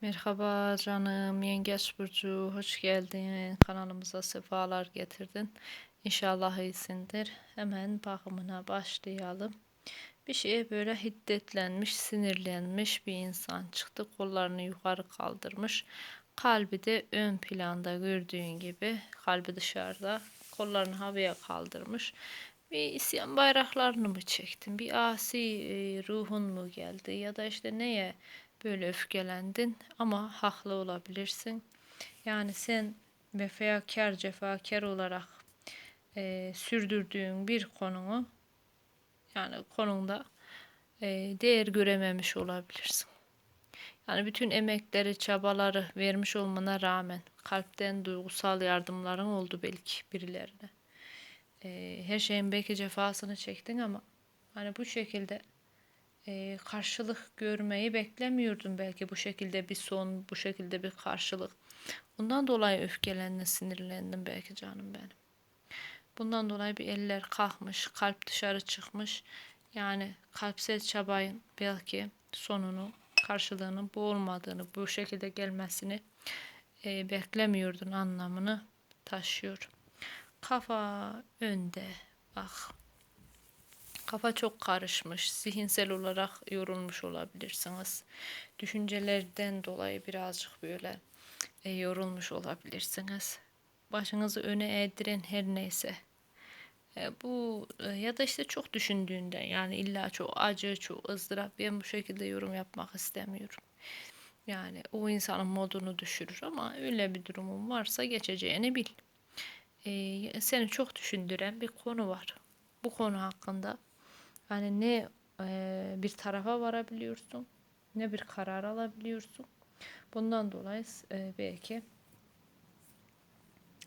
Merhaba canım, Yengeç Burcu, hoş geldin. Kanalımıza sefalar getirdin. İnşallah iyisindir. Hemen bakımına başlayalım. Bir şeye böyle hiddetlenmiş, sinirlenmiş bir insan çıktı. Kollarını yukarı kaldırmış. Kalbi de ön planda gördüğün gibi. Kalbi dışarıda. Kollarını havaya kaldırmış. Bir isyan bayraklarını mı çektin? Bir asi e, ruhun mu geldi? Ya da işte neye böyle öfkelendin? Ama haklı olabilirsin. Yani sen vefakar, cefakar olarak e, sürdürdüğün bir konunu yani konumda e, değer görememiş olabilirsin. Yani bütün emekleri, çabaları vermiş olmana rağmen kalpten duygusal yardımların oldu belki birilerine. E, her şeyin belki cefasını çektin ama hani bu şekilde e, karşılık görmeyi beklemiyordun belki bu şekilde bir son, bu şekilde bir karşılık. Bundan dolayı öfkelendin, sinirlendin belki canım benim. Bundan dolayı bir eller kalkmış, kalp dışarı çıkmış. Yani kalpsel çabayın belki sonunu, karşılığının bu olmadığını, bu şekilde gelmesini e, beklemiyordun anlamını taşıyor. Kafa önde, bak. Kafa çok karışmış, zihinsel olarak yorulmuş olabilirsiniz. Düşüncelerden dolayı birazcık böyle e, yorulmuş olabilirsiniz. Başınızı öne eğdiren her neyse e, bu e, ya da işte çok düşündüğünden yani illa çok acı, çok ızdırap ben bu şekilde yorum yapmak istemiyorum. Yani o insanın modunu düşürür ama öyle bir durumun varsa geçeceğini bil. Ee, seni çok düşündüren bir konu var. Bu konu hakkında yani ne e, bir tarafa varabiliyorsun ne bir karar alabiliyorsun. Bundan dolayı e, belki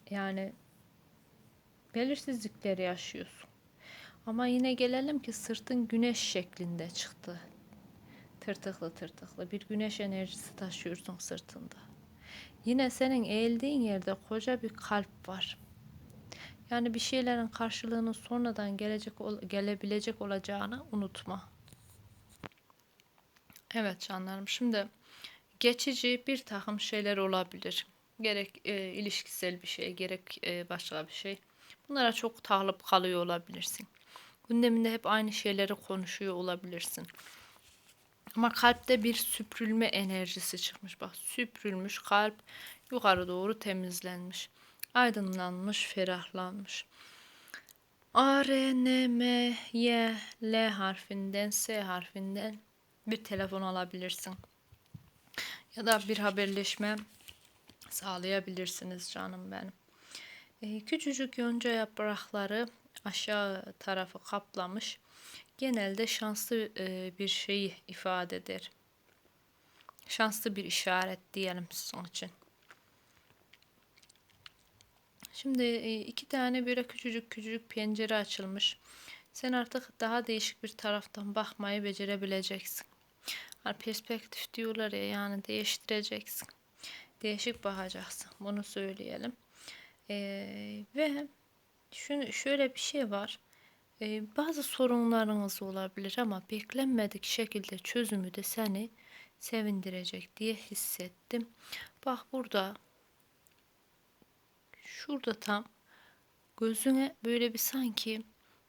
yani belirsizlikleri yaşıyorsun. Ama yine gelelim ki sırtın güneş şeklinde çıktı. Tırtıklı tırtıklı bir güneş enerjisi taşıyorsun sırtında. Yine senin eğildiğin yerde koca bir kalp var. Yani bir şeylerin karşılığının sonradan gelecek gelebilecek olacağını unutma. Evet canlarım şimdi geçici bir takım şeyler olabilir. Gerek e, ilişkisel bir şey, gerek e, başka bir şey. Bunlara çok takılıp kalıyor olabilirsin. Gündeminde hep aynı şeyleri konuşuyor olabilirsin. Ama kalpte bir süpürülme enerjisi çıkmış. Bak süpürülmüş kalp yukarı doğru temizlenmiş. Aydınlanmış, ferahlanmış. A, R, N, M, Y, L harfinden, S harfinden bir telefon alabilirsin. Ya da bir haberleşme sağlayabilirsiniz canım benim. Ee, küçücük yonca yaprakları aşağı tarafı kaplamış. Genelde şanslı e, bir şeyi ifade eder. Şanslı bir işaret diyelim sizin için. Şimdi e, iki tane böyle küçücük küçücük pencere açılmış. Sen artık daha değişik bir taraftan bakmayı becerebileceksin. Hani perspektif diyorlar ya yani değiştireceksin. Değişik bakacaksın. Bunu söyleyelim. Ee, ve şunu, şöyle bir şey var. Ee, bazı sorunlarınız olabilir ama beklenmedik şekilde çözümü de seni sevindirecek diye hissettim. Bak burada şurada tam gözüne böyle bir sanki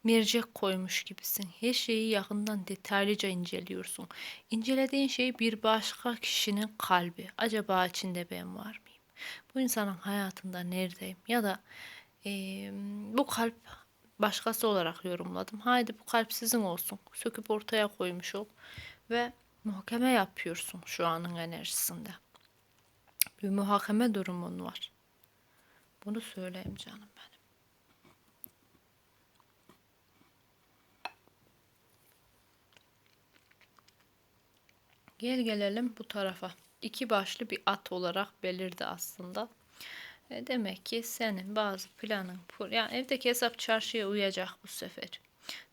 mercek koymuş gibisin. Her şeyi yakından detaylıca inceliyorsun. İncelediğin şey bir başka kişinin kalbi. Acaba içinde ben var mıyım? Bu insanın hayatında neredeyim? Ya da e, bu kalp başkası olarak yorumladım. Haydi bu kalp sizin olsun. Söküp ortaya koymuş ol. Ve muhakeme yapıyorsun şu anın enerjisinde. Bir muhakeme durumun var. Bunu söyleyeyim canım benim. Gel gelelim bu tarafa. İki başlı bir at olarak belirdi aslında. E demek ki senin bazı planın, yani evdeki hesap çarşıya uyacak bu sefer.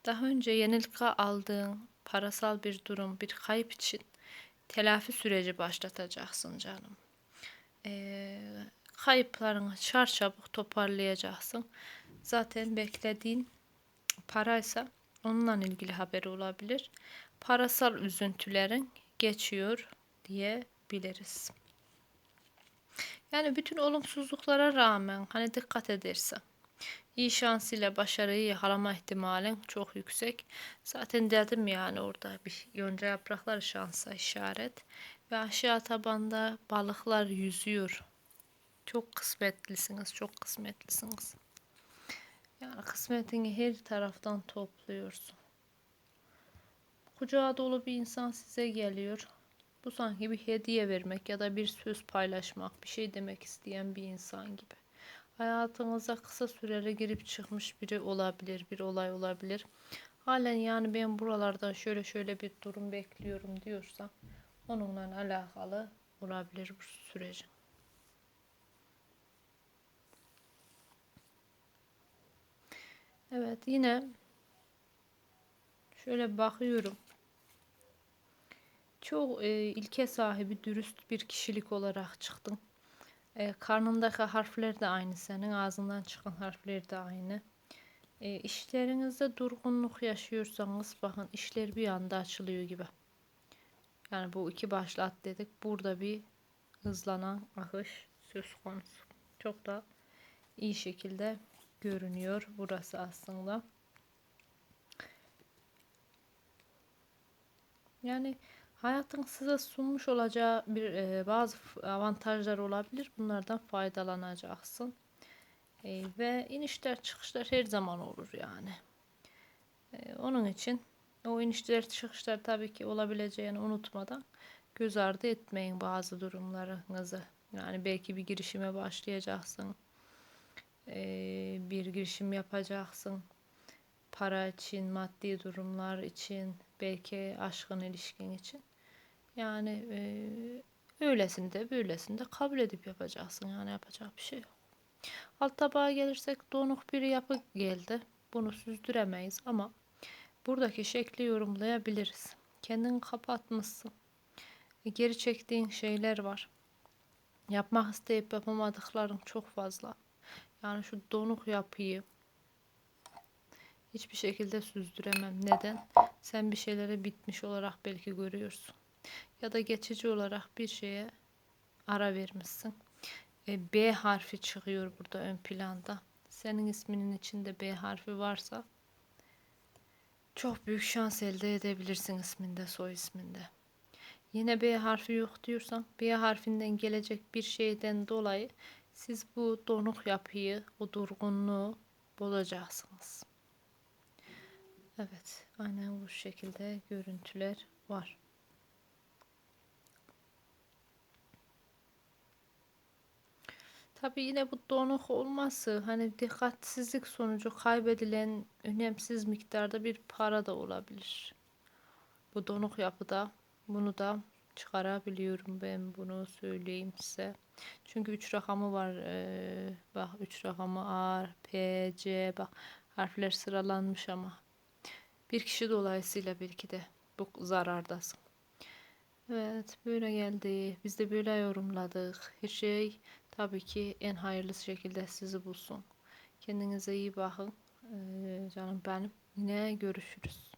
Daha önce yenilgi aldığın parasal bir durum, bir kayıp için telafi süreci başlatacaksın canım. E, kayıplarını çarçabuk toparlayacaksın. Zaten beklediğin paraysa onunla ilgili haberi olabilir. Parasal üzüntülerin geçiyor diye biliriz. Yani bütün olumsuzluklara rağmen hani dikkat edersen iyi şans ile başarıyı yakalama ihtimalin çok yüksek. Zaten dedim yani orada bir yonca yaprakları şansa işaret. Ve aşağı tabanda balıklar yüzüyor. Çok kısmetlisiniz, çok kısmetlisiniz. Yani kısmetini her taraftan topluyorsun. Kucağı dolu bir insan size geliyor. Bu sanki bir hediye vermek ya da bir söz paylaşmak, bir şey demek isteyen bir insan gibi. Hayatınıza kısa süreli girip çıkmış biri olabilir, bir olay olabilir. Halen yani ben buralardan şöyle şöyle bir durum bekliyorum diyorsa onunla alakalı olabilir bu sürecin. Evet yine şöyle bakıyorum. Çok e, ilke sahibi, dürüst bir kişilik olarak çıktın. E, karnındaki harfler de aynı senin, ağzından çıkan harfler de aynı. E, işlerinizde durgunluk yaşıyorsanız bakın işler bir anda açılıyor gibi. Yani bu iki başlı at dedik. Burada bir hızlanan akış söz konusu. Çok da iyi şekilde görünüyor burası aslında. Yani hayatın size sunmuş olacağı bir e, bazı avantajlar olabilir. Bunlardan faydalanacaksın. E, ve inişler çıkışlar her zaman olur yani. E, onun için o inişler çıkışlar tabii ki olabileceğini unutmadan göz ardı etmeyin bazı durumlarınızı. Yani belki bir girişime başlayacaksın. E, bir girişim yapacaksın. Para için, maddi durumlar için, belki aşkın ilişkin için. Yani e, öylesini de böylesini kabul edip yapacaksın. Yani yapacak bir şey yok. Alt tabağa gelirsek donuk bir yapı geldi. Bunu süzdüremeyiz ama buradaki şekli yorumlayabiliriz. Kendini kapatmışsın. E, geri çektiğin şeyler var. Yapmak isteyip yapamadıkların çok fazla. Yani şu donuk yapıyı hiçbir şekilde süzdüremem. Neden? Sen bir şeylere bitmiş olarak belki görüyorsun. Ya da geçici olarak bir şeye ara vermişsin. E, B harfi çıkıyor burada ön planda. Senin isminin içinde B harfi varsa çok büyük şans elde edebilirsin isminde, soy isminde. Yine B harfi yok diyorsan B harfinden gelecek bir şeyden dolayı siz bu donuk yapıyı, o durgunluğu bozacaksınız. Evet, aynen bu şekilde görüntüler var. Tabii yine bu donuk olması hani dikkatsizlik sonucu kaybedilen önemsiz miktarda bir para da olabilir. Bu donuk yapıda bunu da çıkarabiliyorum ben bunu söyleyeyim size. Çünkü 3 rakamı var. Ee, bak 3 rakamı A, P, C bak harfler sıralanmış ama bir kişi dolayısıyla belki de bu zarardasın. Evet böyle geldi. Biz de böyle yorumladık. Her şey tabii ki en hayırlı şekilde sizi bulsun. Kendinize iyi bakın. Ee, canım benim. Yine görüşürüz.